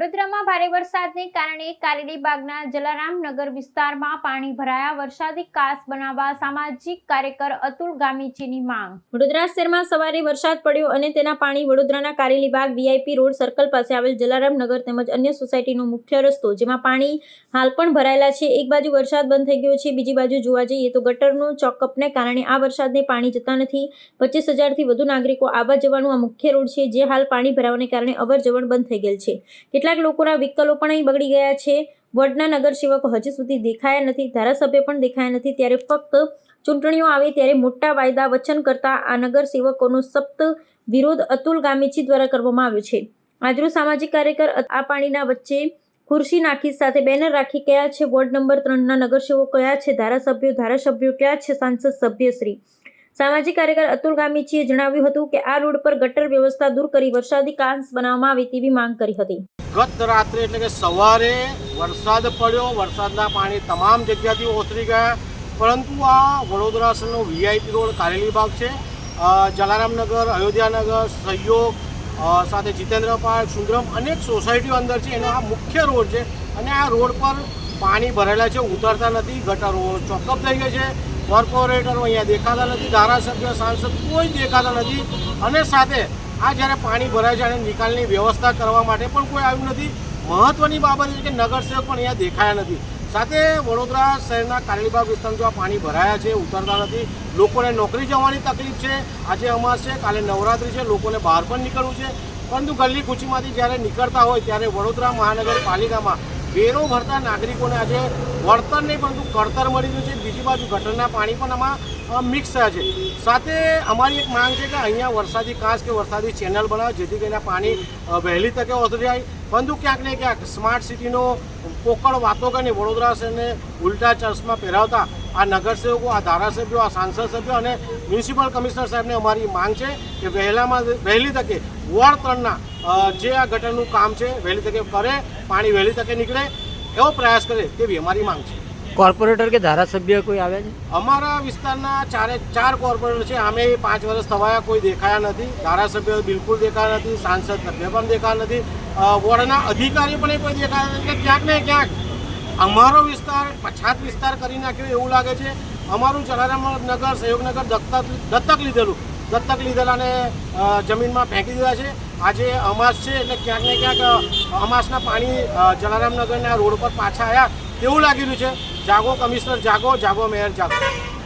રાજ્યમાં ભારે વરસાદને કારણે કારેલીબાગના જલારામનગર વિસ્તારમાં પાણી ભરાયા. વરસાદી કાસ બનાવવા સામાજિક કાર્યકર અતુલ ગામીચીની માંગ. વડોદરા શહેરમાં સવારે વરસાદ પડ્યો અને તેના પાણી વડોદરાના કારેલીબાગ વીઆઈપી રોડ સર્કલ પાસે આવેલ જલારામનગર તેમજ અન્ય સોસાયટીનો મુખ્ય રસ્તો, જેમાં પાણી હાલ પણ ભરાયેલા છે. એક બાજુ વરસાદ બંધ થઈ ગયો છે, બીજી બાજુ જોવા જઈએ તો ગટરનો ચોકઅપને કારણે આ વરસાદને પાણી જતા નથી. પચીસ હજારથી વધુ નાગરિકો આવવા જવાનું આ મુખ્ય રોડ છે, જે હાલ પાણી ભરાવાને કારણે અવર બંધ થઈ ગયેલ છે. કેટલાક લોકોના વિકલો પણ અહીં બગડી ગયા છે. વડના નગરસેવકો હજી સુધી દેખાયા નથી, ધારાસભ્ય પણ દેખાયા નથી. ત્યારે ફક્ત ચૂંટણીઓ આવે ત્યારે મોટા વાયદા વચન કરતા આ નગરસેવકોનો સપ્ત વિરોધ અતુલ ગામીચી દ્વારા કરવામાં આવ્યો છે. આજરોજ સામાજિક કાર્યકર આ પાણીના વચ્ચે ખુરશી નાખી સાથે બેનર રાખી કયા છે. વોર્ડ નંબર ત્રણના નગરસેવકો કયા છે? ધારાસભ્યો ધારાસભ્યો કયા છે? સાંસદ સભ્યશ્રી. સામાજિક કાર્યકર અતુલ ગામીચીએ જણાવ્યું હતું કે આ રોડ પર ગટર વ્યવસ્થા દૂર કરી વરસાદી કાંસ બનાવવામાં આવે તેવી માંગ કરી હતી. ગત રાત્રે એટલે કે સવારે વરસાદ પડ્યો, વરસાદના પાણી તમામ જગ્યાથી ઓસરી ગયા. પરંતુ આ વડોદરા શહેરનો વીઆઈપી રોડ કારેલીબાગ છે. જલારામનગર અયોધ્યાનગર સહયોગ સાથે જીતેન્દ્ર પાર્ક, સુંદરમ અનેક સોસાયટીઓ અંદર છે. એનો આ મુખ્ય રોડ છે. અને આ રોડ પર પાણી ભરેલા છે, ઉતરતા નથી. ગટરો ચોકઅપ થઈ ગયા છે. કોર્પોરેટરો અહીંયા દેખાતા નથી, ધારાસભ્ય, સાંસદ કોઈ દેખાતા નથી. અને સાથે આ જ્યારે પાણી ભરાય છે અને નિકાલની વ્યવસ્થા કરવા માટે પણ કોઈ આવ્યું નથી. મહત્વની બાબત એ છે કે નગરસેવક પણ અહીંયા દેખાયા નથી. સાથે વડોદરા શહેરના કારેલીબાગ વિસ્તારમાં જો આ પાણી ભરાયા છે, ઉતરતા નથી, લોકોને નોકરી જવાની તકલીફ છે. આજે અમાસ છે, કાલે નવરાત્રિ છે, લોકોને બહાર પણ નીકળવું છે. પરંતુ ગલ્લી કૂચીમાંથી જ્યારે નીકળતા હોય ત્યારે વડોદરા મહાનગરપાલિકામાં વેરો ભરતા નાગરિકોને આજે વળતર નહીં, પરંતુ કળતર મળી રહ્યું છે. બીજી બાજુ ગટરના પાણી પણ આમાં મિક્સ થયા છે. સાથે અમારી એક માંગ છે કે અહીંયા વરસાદી કાંસ કે વરસાદી ચેનલ બનાવે, જેથી કરીને પાણી વહેલી તકે ઓસરી જાય. પરંતુ ક્યાંક ને ક્યાંક સ્માર્ટ સિટીનો પોકળ વાતો કરીને વડોદરા શહેરને ઉલટા ચર્ચમાં પહેરાવતા આ નગરસેવકો આ ધારાસભ્યો આ સાંસદ સભ્યો અને મ્યુનિસિપલ કમિશનર સાહેબને અમારી માંગ છે કે વહેલામાં વહેલી તકે વોર્ડ ત્રણના જે આ ગટરનું કામ છે વહેલી તકે કરે પાણી વહેલી તકે નીકળે એવો પ્રયાસ કરે તેવી અમારી માંગ છે. કોર્પોરેટર કે ધારાસભ્ય કોઈ આવ્યા છે? અમારા વિસ્તારના ચારે ચાર કોર્પોરેટર છે. આમે પાંચ વર્ષ થવાયા કોઈ દેખાયા નથી. ધારાસભ્ય બિલકુલ દેખાયા નથી. સાંસદ સભ્ય પણ દેખાયા નથી. વોર્ડના અધિકારી પણ કોઈ દેખાયા નથી. ક્યાંક ને ક્યાંક અમારો વિસ્તાર, પછાત વિસ્તાર કરી નાખ્યો એવું લાગે છે. અમારું જલારામ નગર, સહયોગનગર દત્તક દત્તક લીધેલું. દત્તક લીધેલાને અને જમીનમાં ફેંકી દીધા છે. આજે અમાસ છે એટલે ક્યાંક ને ક્યાંક અમાસના પાણી જલારામ નગરના રોડ પર પાછા આવ્યા તેવું લાગી રહ્યું છે? જાગો, કમિશનર, જાગો. જાગો, મેયર, જાગો.